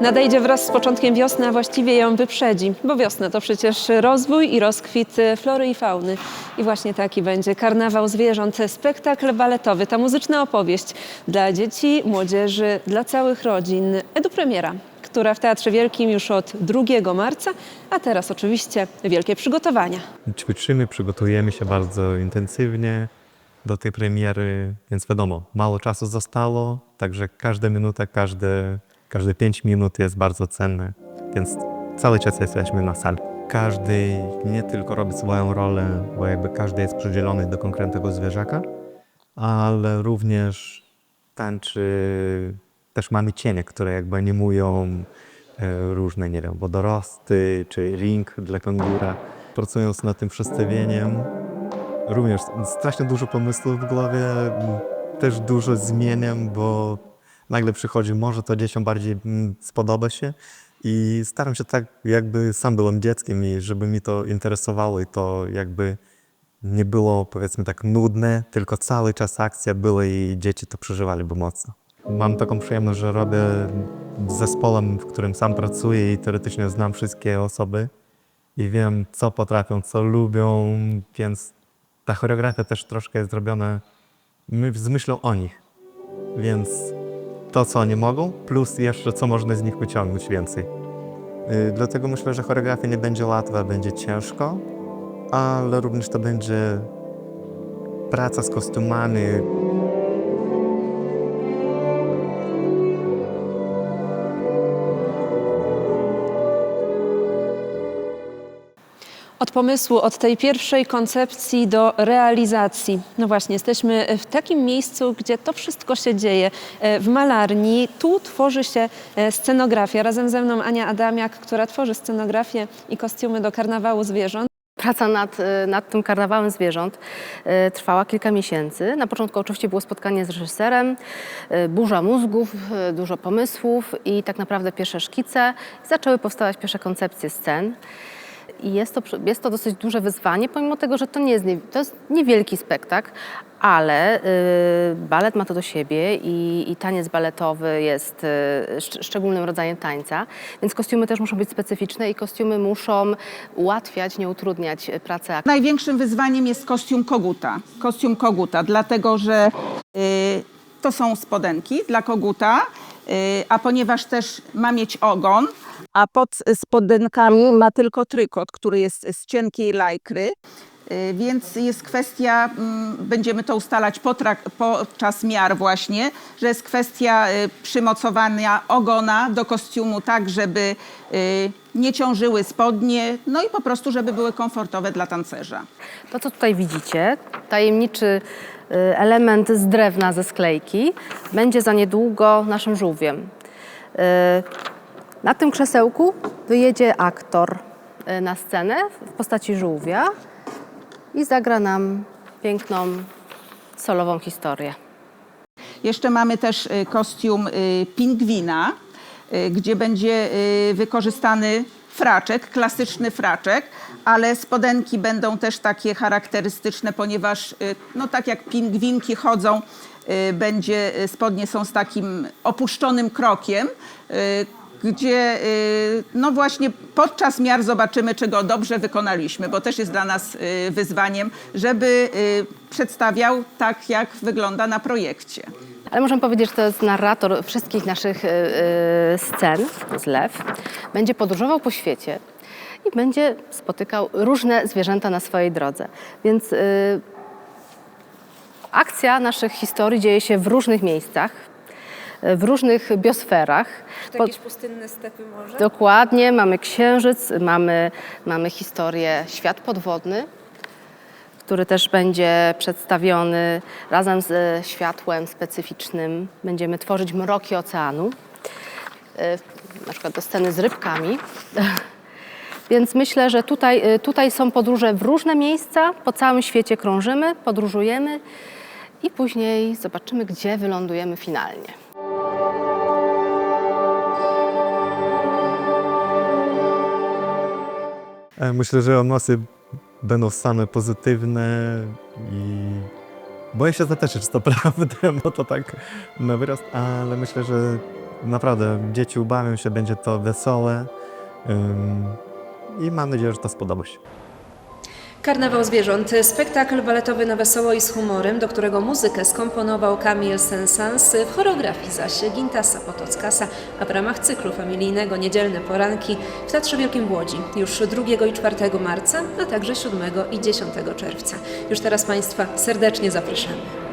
Nadejdzie wraz z początkiem wiosny, a właściwie ją wyprzedzi, bo wiosna to przecież rozwój i rozkwit e, flory i fauny. I właśnie taki będzie Karnawał Zwierząt, spektakl baletowy, ta muzyczna opowieść dla dzieci, młodzieży, dla całych rodzin. Edupremiera, która w Teatrze Wielkim już od 2 marca, a teraz oczywiście wielkie przygotowania. Ćwiczymy, przygotujemy się bardzo intensywnie do tej premiery, więc wiadomo, mało czasu zostało, także każda minuta, każde, każde 5 minut jest bardzo cenne, więc cały czas jesteśmy na sali. Każdy nie tylko robi swoją rolę, bo jakby każdy jest przydzielony do konkretnego zwierzaka, ale również tańczy, też mamy cienie, które jakby animują e, różne, nie wiem, wodorosty czy ring dla kangura. Pracując nad tym przedstawieniem, również strasznie dużo pomysłów w głowie, też dużo zmieniam, bo nagle przychodzi, może to dzieciom bardziej mm, spodoba się i staram się tak, jakby sam byłem dzieckiem i żeby mi to interesowało i to jakby nie było powiedzmy tak nudne, tylko cały czas akcja była i dzieci to przeżywali by mocno. Mam taką przyjemność, że robię z zespołem, w którym sam pracuję i teoretycznie znam wszystkie osoby i wiem, co potrafią, co lubią, więc ta choreografia też troszkę jest zrobiona z myślą o nich. Więc to, co oni mogą, plus jeszcze co można z nich wyciągnąć więcej. Yy, Dlatego myślę, że choreografia nie będzie łatwa, będzie ciężko, ale również to będzie praca z kostiumami, Od pomysłu, od tej pierwszej koncepcji do realizacji. No właśnie, jesteśmy w takim miejscu, gdzie to wszystko się dzieje. E, W malarni, tu tworzy się e, scenografia. Razem ze mną Ania Adamiak, która tworzy scenografię i kostiumy do karnawału zwierząt. Praca nad, y, nad tym karnawałem zwierząt trwała kilka miesięcy. Na początku oczywiście było spotkanie z reżyserem, burza mózgów, dużo pomysłów i tak naprawdę pierwsze szkice. Zaczęły powstawać pierwsze koncepcje scen. I jest to, jest to dosyć duże wyzwanie, pomimo tego, że to nie jest, to jest niewielki spektakl, ale y, balet ma to do siebie i, i taniec baletowy jest y, szcz- szczególnym rodzajem tańca, więc kostiumy też muszą być specyficzne i kostiumy muszą ułatwiać, nie utrudniać y, aktorów. Największym wyzwaniem jest kostium koguta. Kostium koguta, dlatego że y, to są spodenki dla koguta, y, a ponieważ też ma mieć ogon, a pod spodenkami ma tylko trykot, który jest z cienkiej lajkry. y, Więc jest kwestia, mm, będziemy to ustalać podczas miar właśnie, że jest kwestia y, przymocowania ogona do kostiumu tak, żeby y, nie ciążyły spodnie, no i po prostu, żeby były komfortowe dla tancerza. To, co tutaj widzicie, tajemniczy element z drewna ze sklejki, będzie za niedługo naszym żółwiem. Na tym krzesełku wyjedzie aktor y, na scenę w postaci żółwia i zagra nam piękną, solową historię. Jeszcze mamy też y, kostium y, pingwina, gdzie będzie wykorzystany fraczek, klasyczny fraczek, ale spodenki będą też takie charakterystyczne, ponieważ no tak jak pingwinki chodzą, będzie, spodnie są z takim opuszczonym krokiem, gdzie y, no właśnie podczas miar zobaczymy, czy go dobrze wykonaliśmy, bo też jest dla nas y, wyzwaniem, żeby y, przedstawiał tak, jak wygląda na projekcie. Ale możemy powiedzieć, że to jest narrator wszystkich naszych scen, jest lew. Będzie podróżował po świecie i będzie spotykał różne zwierzęta na swojej drodze. Więc akcja naszych historii dzieje się w różnych miejscach, w różnych biosferach. Pod- pustynne stepy może? Dokładnie, mamy księżyc, mamy, mamy historię świat podwodny, który też będzie przedstawiony razem z światłem specyficznym. Będziemy tworzyć mroki oceanu, e, na przykład do sceny z rybkami. Więc myślę, że tutaj, e, tutaj są podróże w różne miejsca, po całym świecie krążymy, podróżujemy i później zobaczymy, gdzie wylądujemy finalnie. Myślę, że emocje będą same pozytywne i boję się zateczyć, czy to prawda, bo to tak na wyrost, ale myślę, że naprawdę dzieci ubawią się, będzie to wesołe ym, i mam nadzieję, że to spodoba się. Karnawał Zwierząt, spektakl baletowy na wesoło i z humorem, do którego muzykę skomponował Kamil Sensans, w choreografii zaś Gintasa Potockasa, a w ramach cyklu familijnego Niedzielne Poranki w Teatrze Wielkim w Łodzi już 2 i 4 marca, a także 7 i 10 czerwca. Już teraz Państwa serdecznie zapraszamy.